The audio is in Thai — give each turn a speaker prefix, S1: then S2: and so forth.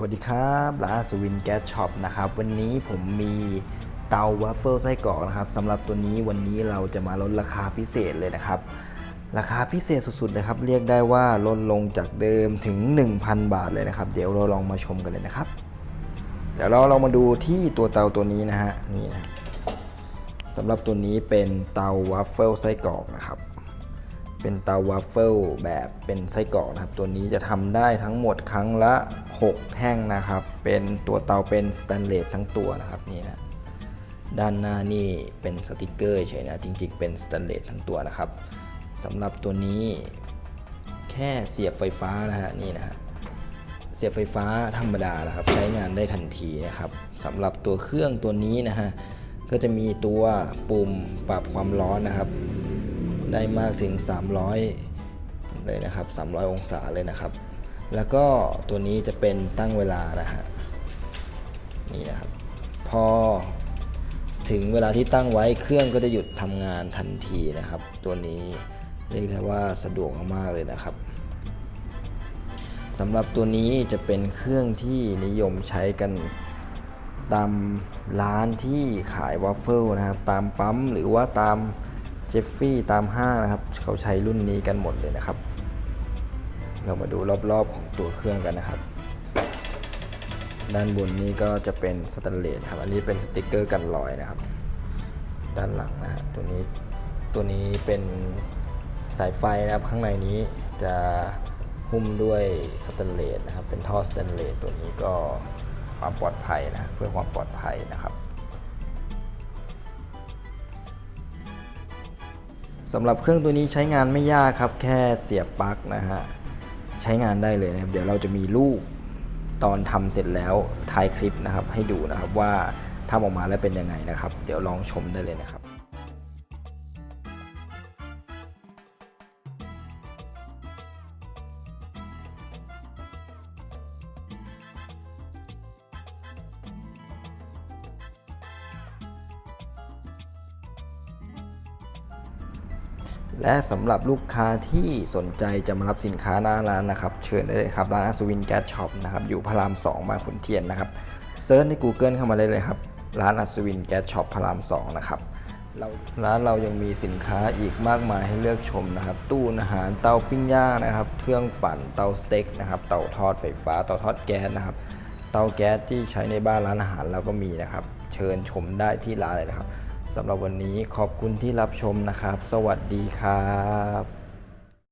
S1: วัสดีครับร้านอัศวินแก๊สช็อปนะครับ วันนี้ผมมีเตาวัฟเฟิลไส้กรอกนะครับสำหรับตัวนี้วันนี้เราจะมาลดราคาพิเศษเลยนะครับ ราคาพิเศษสุดๆนะครับ เรียกได้ว่าลดลงจากเดิมถึง 1,000 บาทเลยนะครับ เดี๋ยวเราลองมาชมกันเลยนะครับ เดี๋ยวเราเรามาดูที่ตัวเตาตัวนี้นะฮะนี่นะสำหรับตัวนี้เป็นเตาวัฟเฟิลไส้กรอกนะครับ เป็นเตาวัฟเฟิลแบบเป็นไส้กรอกนะครับ ตัวนี้จะทำได้ทั้งหมดครั้งละ 6 แท่งนะครับ เป็นตัวเตาเป็นสแตนเลสทั้งตัวนะครับนี่นะด้านหน้านี่เป็นสติกเกอร์เฉยนะจริงๆ เป็นสแตนเลสทั้งตัวนะครับสำหรับตัวนี้แค่เสียบไฟฟ้านะฮะนี่นะฮะเสียบไฟฟ้าธรรมดานะครับ ใช้งานได้ทันทีนะครับสำหรับตัวเครื่องตัวนี้นะฮะก็จะมีตัวปุ่มปรับความร้อนนะครับ ได้มากถึง 300 เลยนะครับ 300 องศาเลยนะครับ แล้วก็ตัวนี้จะเป็นตั้งเวลานะฮะนี่นะครับ พอถึงเวลาที่ตั้งไว้เครื่องก็จะหยุดทำงานทันทีนะครับ ตัวนี้เรียกได้ว่าสะดวกมากๆเลยนะครับสำหรับตัวนี้จะเป็นเครื่องที่นิยมใช้กันตามร้านที่ขายวาฟเฟิลนะครับ ตามปั๊มหรือว่าตาม เจฟฟี่ตามห้างนะครับ เขาใช้รุ่นนี้กันหมดเลยนะครับ เรามาดูรอบๆของตัวเครื่องกันนะครับ ด้านบนนี้ก็จะเป็นสแตนเลสครับ อันนี้เป็นสติกเกอร์กันรอยนะครับ ด้านหลังนะฮะตัวนี้ตัวนี้เป็นสายไฟนะครับ ข้างในนี้จะหุ้มด้วยสแตนเลสนะครับ เป็นท่อสแตนเลสตัวนี้ก็ความปลอดภัยนะฮะเพื่อความปลอดภัยนะครับ สำหรับเครื่องตัวนี้ใช้งานไม่ยากครับ แค่เสียบปลั๊กนะฮะ ใช้งานได้เลยนะครับ เดี๋ยวเราจะมีรูปตอนทำเสร็จแล้วท้ายคลิปนะครับ ให้ดูนะครับว่าทำออกมาแล้วเป็นยังไงนะครับ เดี๋ยวลองชมได้เลยนะครับ และสำหรับลูกค้าที่สนใจจะมารับสินค้าหน้าร้านนะครับ เชิญได้เลยครับ ร้านอัศวินแก๊สช็อปนะครับ อยู่พระราม2บางขุนเทียนนะครับเซิร์ชใน Google เข้ามาได้เลยครับ ร้านอัศวินแก๊สช็อปพระราม 2 นะครับเราร้านเรายังมีสินค้าอีกมากมายให้เลือกชมนะครับ ตู้อาหารเตาปิ้งย่างนะครับ เครื่องปั่นเตาสเต็กนะครับ เตาทอดไฟฟ้า เตาทอดแก๊สนะครับ เตาแก๊สที่ใช้ในบ้านร้านอาหารเราก็มีนะครับ เชิญชมได้ที่ร้านเลยนะครับ สำหรับวันนี้ขอบคุณที่รับชมนะครับ สวัสดีครับ